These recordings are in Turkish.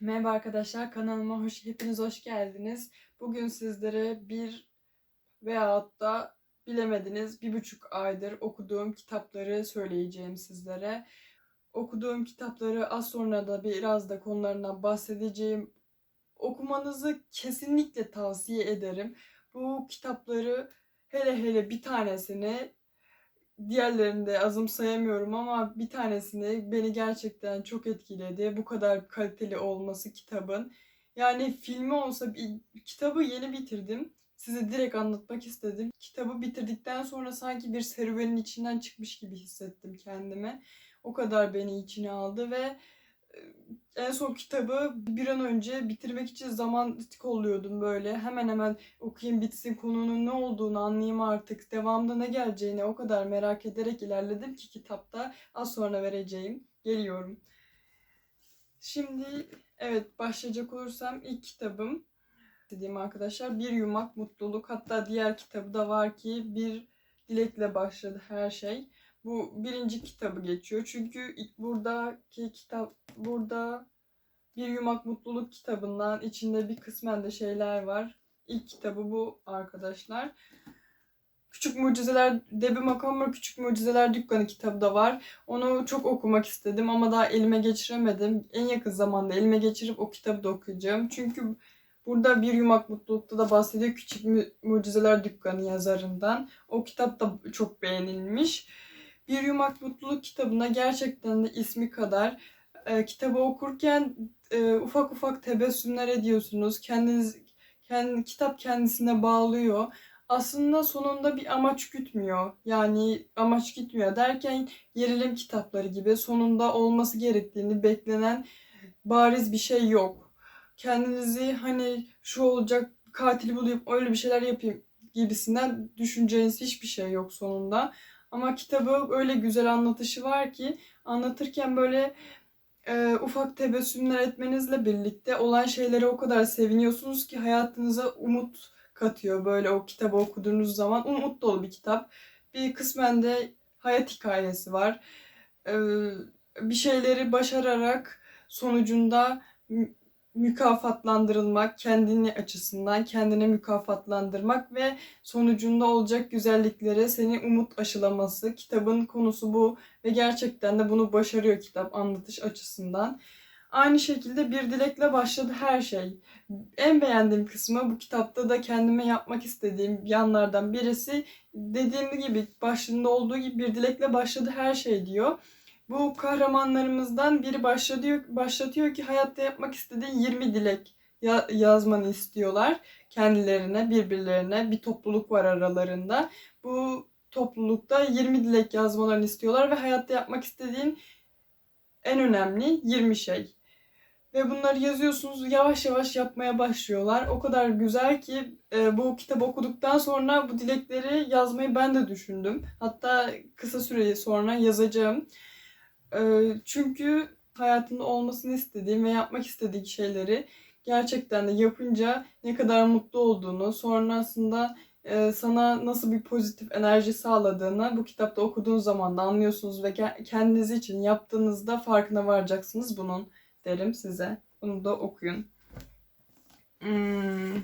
Merhaba arkadaşlar kanalıma hoş hepiniz hoş geldiniz. Bugün sizlere bir veyahut da bilemediniz bir buçuk aydır okuduğum kitapları söyleyeceğim sizlere. Okuduğum kitapları az sonra da biraz da konularından bahsedeceğim. Okumanızı kesinlikle tavsiye ederim. Bu kitapları hele hele bir tanesini diğerlerini de azımsayamıyorum ama bir tanesini beni gerçekten çok etkiledi. Bu kadar kaliteli olması kitabın. Yani filmi olsa bir, kitabı yeni bitirdim. Size direkt anlatmak istedim. Kitabı bitirdikten sonra sanki bir serüvenin içinden çıkmış gibi hissettim kendimi. O kadar beni içine aldı ve en son kitabı bir an önce bitirmek için zaman kolluyordum böyle. Hemen hemen okuyayım bitsin konunun ne olduğunu anlayayım artık. Devamında ne geleceğini o kadar merak ederek ilerledim ki kitapta az sonra vereceğim. Geliyorum. Şimdi evet başlayacak olursam ilk kitabım dediğim arkadaşlar Bir Yumak Mutluluk. Hatta diğer kitabı da var ki bir dilekle başladı her şey. Bu birinci kitabı geçiyor. Çünkü ilk buradaki kitap burada Bir Yumak Mutluluk kitabından içinde bir kısmen de şeyler var. İlk kitabı bu arkadaşlar. Küçük Mucizeler, Debbie Macomber Küçük Mucizeler Dükkanı kitabı da var. Onu çok okumak istedim ama daha elime geçiremedim. En yakın zamanda elime geçirip o kitabı da okuyacağım. Çünkü burada Bir Yumak Mutluluk'ta da bahsediyor Küçük Mucizeler Dükkanı yazarından. O kitap da çok beğenilmiş. Bir Yumak Mutluluk kitabına gerçekten de ismi kadar e, kitabı okurken e, ufak ufak tebessümler ediyorsunuz. Kendiniz kendi kitap kendisine bağlıyor. Aslında sonunda bir amaç gütmüyor. Yani amaç gitmiyor derken gerilim kitapları gibi sonunda olması gerektiğini beklenen bariz bir şey yok. Kendinizi hani şu olacak katil bulayım öyle bir şeyler yapayım gibisinden düşüneceğiniz hiçbir şey yok sonunda. Ama kitabı öyle güzel anlatışı var ki anlatırken böyle e, ufak tebessümler etmenizle birlikte olan şeylere o kadar seviniyorsunuz ki hayatınıza umut katıyor böyle o kitabı okuduğunuz zaman. Umut dolu bir kitap. Bir kısmen de hayat hikayesi var. E, bir şeyleri başararak sonucunda mükafatlandırılmak, kendini açısından kendine mükafatlandırmak ve sonucunda olacak güzelliklere seni umut aşılaması. Kitabın konusu bu ve gerçekten de bunu başarıyor kitap anlatış açısından. Aynı şekilde bir dilekle başladı her şey. En beğendiğim kısmı bu kitapta da kendime yapmak istediğim yanlardan birisi dediğim gibi başlığında olduğu gibi bir dilekle başladı her şey diyor bu kahramanlarımızdan biri başlatıyor, başlatıyor ki hayatta yapmak istediği 20 dilek ya- yazmanı istiyorlar kendilerine, birbirlerine. Bir topluluk var aralarında. Bu toplulukta 20 dilek yazmalarını istiyorlar ve hayatta yapmak istediğin en önemli 20 şey. Ve bunları yazıyorsunuz yavaş yavaş yapmaya başlıyorlar. O kadar güzel ki e, bu kitabı okuduktan sonra bu dilekleri yazmayı ben de düşündüm. Hatta kısa süre sonra yazacağım. Çünkü hayatında olmasını istediğim ve yapmak istediği şeyleri gerçekten de yapınca ne kadar mutlu olduğunu, sonrasında sana nasıl bir pozitif enerji sağladığını bu kitapta okuduğunuz zaman da anlıyorsunuz ve kendiniz için yaptığınızda farkına varacaksınız bunun derim size. Bunu da okuyun. Hmm,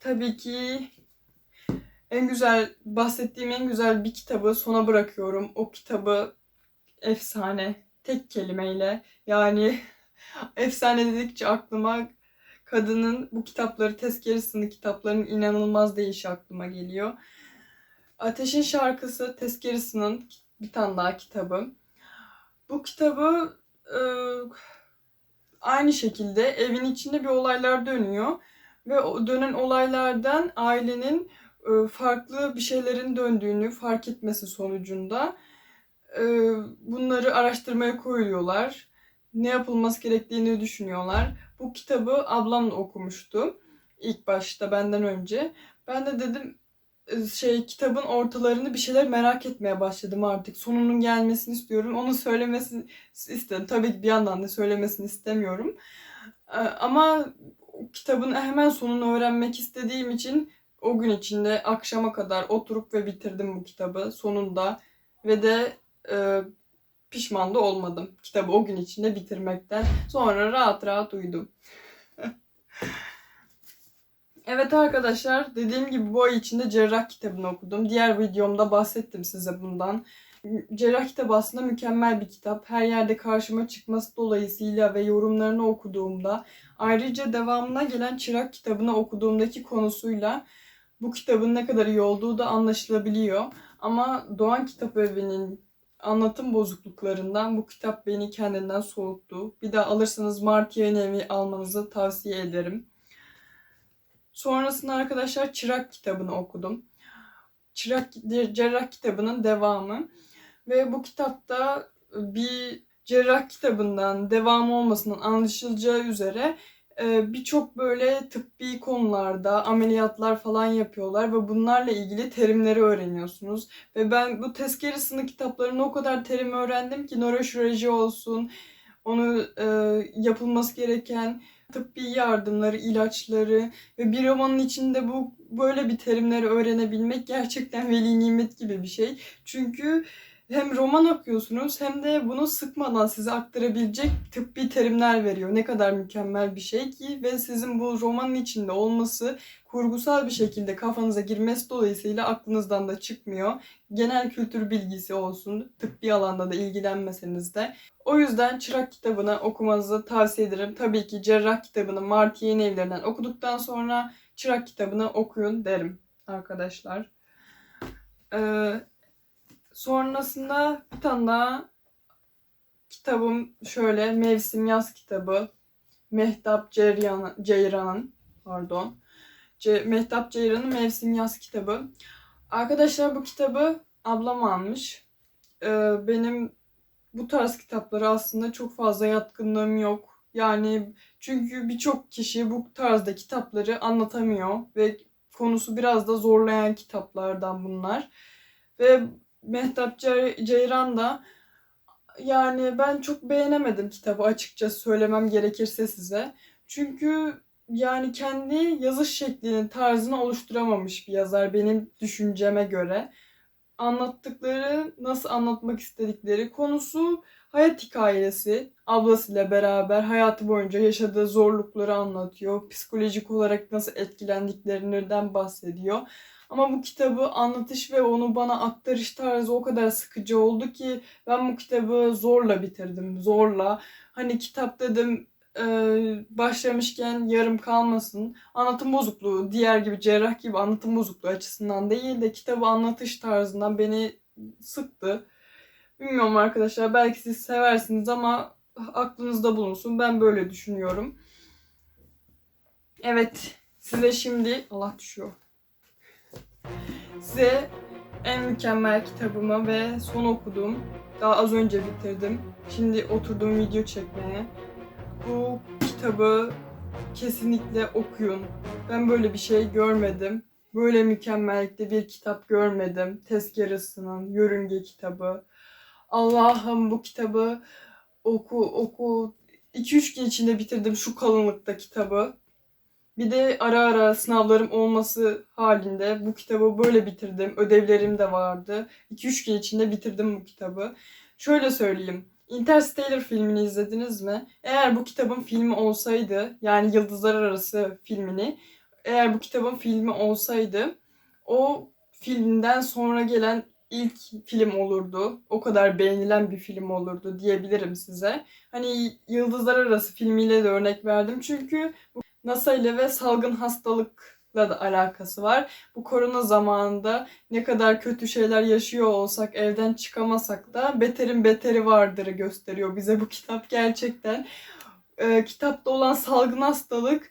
tabii ki en güzel bahsettiğim en güzel bir kitabı sona bırakıyorum. O kitabı efsane. Tek kelimeyle. Yani efsane dedikçe aklıma kadının bu kitapları tezkere sınıf kitaplarının inanılmaz değişi aklıma geliyor. Ateşin Şarkısı Tezkerisinin bir tane daha kitabı. Bu kitabı e, aynı şekilde evin içinde bir olaylar dönüyor ve o dönen olaylardan ailenin e, farklı bir şeylerin döndüğünü fark etmesi sonucunda bunları araştırmaya koyuyorlar. Ne yapılması gerektiğini düşünüyorlar. Bu kitabı ablam okumuştu ilk başta benden önce. Ben de dedim şey kitabın ortalarını bir şeyler merak etmeye başladım artık. Sonunun gelmesini istiyorum. Onu söylemesini istedim. Tabii bir yandan da söylemesini istemiyorum. Ama kitabın hemen sonunu öğrenmek istediğim için o gün içinde akşama kadar oturup ve bitirdim bu kitabı sonunda. Ve de e, pişman da olmadım. Kitabı o gün içinde bitirmekten. Sonra rahat rahat uyudum. Evet arkadaşlar dediğim gibi bu ay içinde cerrah kitabını okudum. Diğer videomda bahsettim size bundan. Cerrah kitabı aslında mükemmel bir kitap. Her yerde karşıma çıkması dolayısıyla ve yorumlarını okuduğumda ayrıca devamına gelen Çırak kitabını okuduğumdaki konusuyla bu kitabın ne kadar iyi olduğu da anlaşılabiliyor. Ama Doğan Kitap Evi'nin anlatım bozukluklarından bu kitap beni kendinden soğuttu. Bir daha alırsanız Mart Yayın Evi almanızı tavsiye ederim. Sonrasında arkadaşlar Çırak kitabını okudum. Çırak Cerrah kitabının devamı. Ve bu kitapta bir cerrah kitabından devam olmasının anlaşılacağı üzere birçok böyle tıbbi konularda ameliyatlar falan yapıyorlar ve bunlarla ilgili terimleri öğreniyorsunuz. Ve ben bu tezkere sınıf kitaplarında o kadar terim öğrendim ki nöroşirurji olsun, onu e, yapılması gereken tıbbi yardımları, ilaçları ve bir romanın içinde bu böyle bir terimleri öğrenebilmek gerçekten veli nimet gibi bir şey. Çünkü hem roman okuyorsunuz hem de bunu sıkmadan size aktarabilecek tıbbi terimler veriyor. Ne kadar mükemmel bir şey ki ve sizin bu romanın içinde olması kurgusal bir şekilde kafanıza girmesi dolayısıyla aklınızdan da çıkmıyor. Genel kültür bilgisi olsun, tıbbi alanda da ilgilenmeseniz de. O yüzden Çırak kitabını okumanızı tavsiye ederim. Tabii ki Cerrah kitabını Mart Yayın Evlerinden okuduktan sonra Çırak kitabını okuyun derim arkadaşlar. Ee, Sonrasında bir tane daha kitabım şöyle Mevsim Yaz kitabı. Mehtap Ceyran, Ceyran'ın pardon. Ce, Mehtap Ceyran'ın Mevsim Yaz kitabı. Arkadaşlar bu kitabı ablam almış. Ee, benim bu tarz kitaplara aslında çok fazla yatkınlığım yok. Yani çünkü birçok kişi bu tarzda kitapları anlatamıyor ve konusu biraz da zorlayan kitaplardan bunlar. Ve Mehtap Ceyran da yani ben çok beğenemedim kitabı açıkça söylemem gerekirse size. Çünkü yani kendi yazış şeklinin tarzını oluşturamamış bir yazar benim düşünceme göre. Anlattıkları, nasıl anlatmak istedikleri konusu hayat hikayesi. Ablasıyla beraber hayatı boyunca yaşadığı zorlukları anlatıyor. Psikolojik olarak nasıl etkilendiklerinden bahsediyor. Ama bu kitabı anlatış ve onu bana aktarış tarzı o kadar sıkıcı oldu ki ben bu kitabı zorla bitirdim. Zorla. Hani kitap dedim e, başlamışken yarım kalmasın. Anlatım bozukluğu, diğer gibi cerrah gibi anlatım bozukluğu açısından değil de kitabı anlatış tarzından beni sıktı. Bilmiyorum arkadaşlar belki siz seversiniz ama aklınızda bulunsun. Ben böyle düşünüyorum. Evet size şimdi Allah düşüyor. Size en mükemmel kitabımı ve son okuduğum, daha az önce bitirdim. Şimdi oturduğum video çekmeye. Bu kitabı kesinlikle okuyun. Ben böyle bir şey görmedim. Böyle mükemmellikte bir kitap görmedim. Tezkerasının Yörünge kitabı. Allah'ım bu kitabı oku oku. 2-3 gün içinde bitirdim şu kalınlıkta kitabı. Bir de ara ara sınavlarım olması halinde bu kitabı böyle bitirdim. Ödevlerim de vardı. 2-3 gün içinde bitirdim bu kitabı. Şöyle söyleyeyim. Interstellar filmini izlediniz mi? Eğer bu kitabın filmi olsaydı, yani Yıldızlar Arası filmini, eğer bu kitabın filmi olsaydı, o filmden sonra gelen ilk film olurdu. O kadar beğenilen bir film olurdu diyebilirim size. Hani Yıldızlar Arası filmiyle de örnek verdim. Çünkü bu NASA ile ve salgın hastalıkla da alakası var. Bu korona zamanında ne kadar kötü şeyler yaşıyor olsak, evden çıkamasak da beterin beteri vardırı gösteriyor bize bu kitap gerçekten. E, kitapta olan salgın hastalık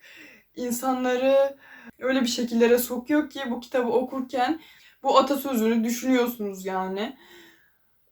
insanları öyle bir şekillere sokuyor ki bu kitabı okurken bu atasözünü düşünüyorsunuz yani.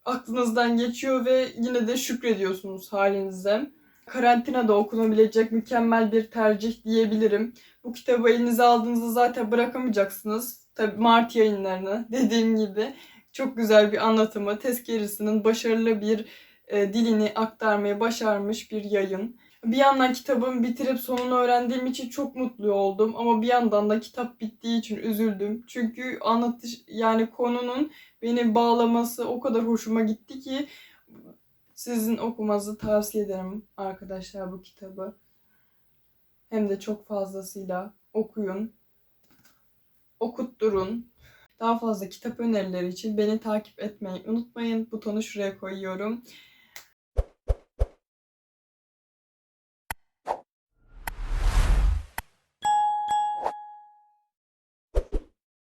Aklınızdan geçiyor ve yine de şükrediyorsunuz halinize karantinada okunabilecek mükemmel bir tercih diyebilirim. Bu kitabı elinize aldığınızda zaten bırakamayacaksınız. Tabi Mart yayınlarını dediğim gibi çok güzel bir anlatımı, tezkeresinin başarılı bir e, dilini aktarmayı başarmış bir yayın. Bir yandan kitabımı bitirip sonunu öğrendiğim için çok mutlu oldum ama bir yandan da kitap bittiği için üzüldüm. Çünkü anlatış yani konunun beni bağlaması o kadar hoşuma gitti ki Sizin okumanızı tavsiye ederim arkadaşlar bu kitabı. Hem de çok fazlasıyla okuyun. Okutturun. Daha fazla kitap önerileri için beni takip etmeyi unutmayın. Butonu şuraya koyuyorum.